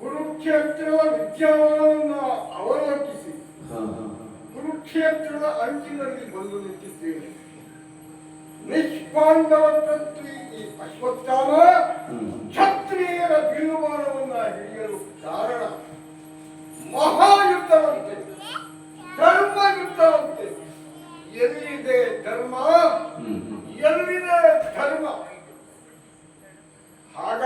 ಕುರುಕ್ಷೇತ್ರ ವಿದ್ಯಾವರನ್ನ ಅವಲೋಕಿಸಿ ಕುರುಕ್ಷೇತ್ರದ ಅಂಚಿನಲ್ಲಿ ಬಂದು ನಿಂತಿದ್ದೇನೆ ನಿಷ್ಪಾಂಡವತ್ತಿ ಈ ಅಶ್ವತ್ಥಾಮ ಕ್ಷತ್ರಿಯರ ಬಿಲ್ಲುಮಾನವನ್ನ ಹಿಡಿಯಲು ಕಾರಣ はが